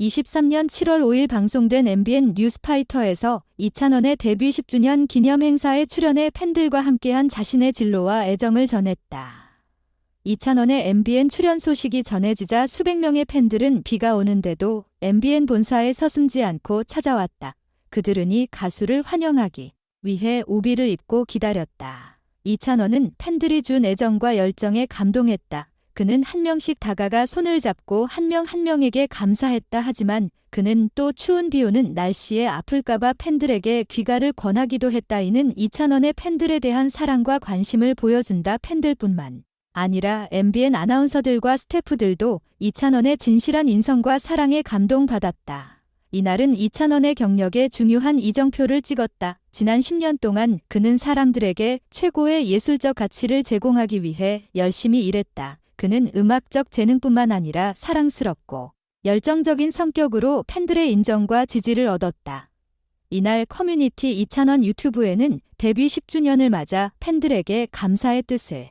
23년 7월 5일 방송된 MBN 뉴스파이터에서 이찬원의 데뷔 10주년 기념 행사에 출연해 팬들과 함께한 자신의 진로와 애정을 전했다. 이찬원의 MBN 출연 소식이 전해지자 수백 명의 팬들은 비가 오는데도 MBN 본사에 서슴지 않고 찾아왔다. 그들은 이 가수를 환영하기 위해 우비를 입고 기다렸다. 이찬원은 팬들이 준 애정과 열정에 감동했다. 그는 한 명씩 다가가 손을 잡고 한명한 명에게 감사했다 하지만 그는 또 추운 비 오는 날씨에 아플까봐 팬들에게 귀가를 권하기도 했다. 이는 이찬원의 팬들에 대한 사랑과 관심을 보여준다. 팬들뿐만 아니라 MBN 아나운서들과 스태프들도 이찬원의 진실한 인성과 사랑에 감동받았다. 이날은 이찬원의 경력에 중요한 이정표를 찍었다. 지난 10년 동안 그는 사람들에게 최고의 예술적 가치를 제공하기 위해 열심히 일했다. 그는 음악적 재능뿐만 아니라 사랑스럽고 열정적인 성격으로 팬들의 인정과 지지를 얻었다. 이날 커뮤니티 이찬원 유튜브에는 데뷔 10주년을 맞아 팬들에게 감사의 뜻을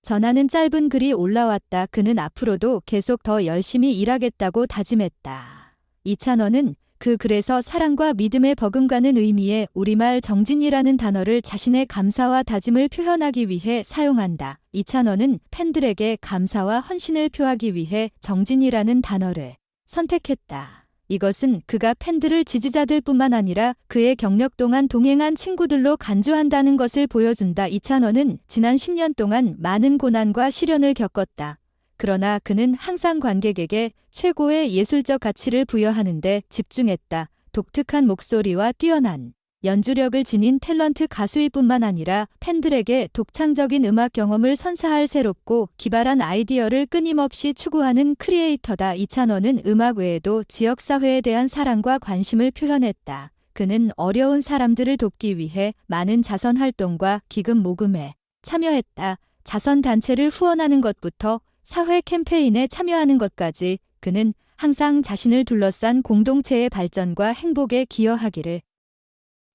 전하는 짧은 글이 올라왔다. 그는 앞으로도 계속 더 열심히 일하겠다고 다짐했다. 이찬원은 그 글에서 사랑과 믿음에 버금가는 의미의 우리말 정진이라는 단어를 자신의 감사와 다짐을 표현하기 위해 사용한다. 이찬원은 팬들에게 감사와 헌신을 표하기 위해 정진이라는 단어를 선택했다. 이것은 그가 팬들을 지지자들 뿐만 아니라 그의 경력 동안 동행한 친구들로 간주한다는 것을 보여준다. 이찬원은 지난 10년 동안 많은 고난과 시련을 겪었다. 그러나 그는 항상 관객에게 최고의 예술적 가치를 부여하는데 집중했다. 독특한 목소리와 뛰어난 연주력을 지닌 탤런트 가수일 뿐만 아니라 팬들에게 독창적인 음악 경험을 선사할 새롭고 기발한 아이디어를 끊임없이 추구하는 크리에이터다. 이찬원은 음악 외에도 지역사회에 대한 사랑과 관심을 표현했다. 그는 어려운 사람들을 돕기 위해 많은 자선 활동과 기금 모금에 참여했다. 자선 단체를 후원하는 것부터 사회 캠페인에 참여하는 것까지 그는 항상 자신을 둘러싼 공동체의 발전과 행복에 기여하기를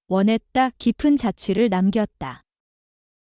원했다 깊은 자취를 남겼다.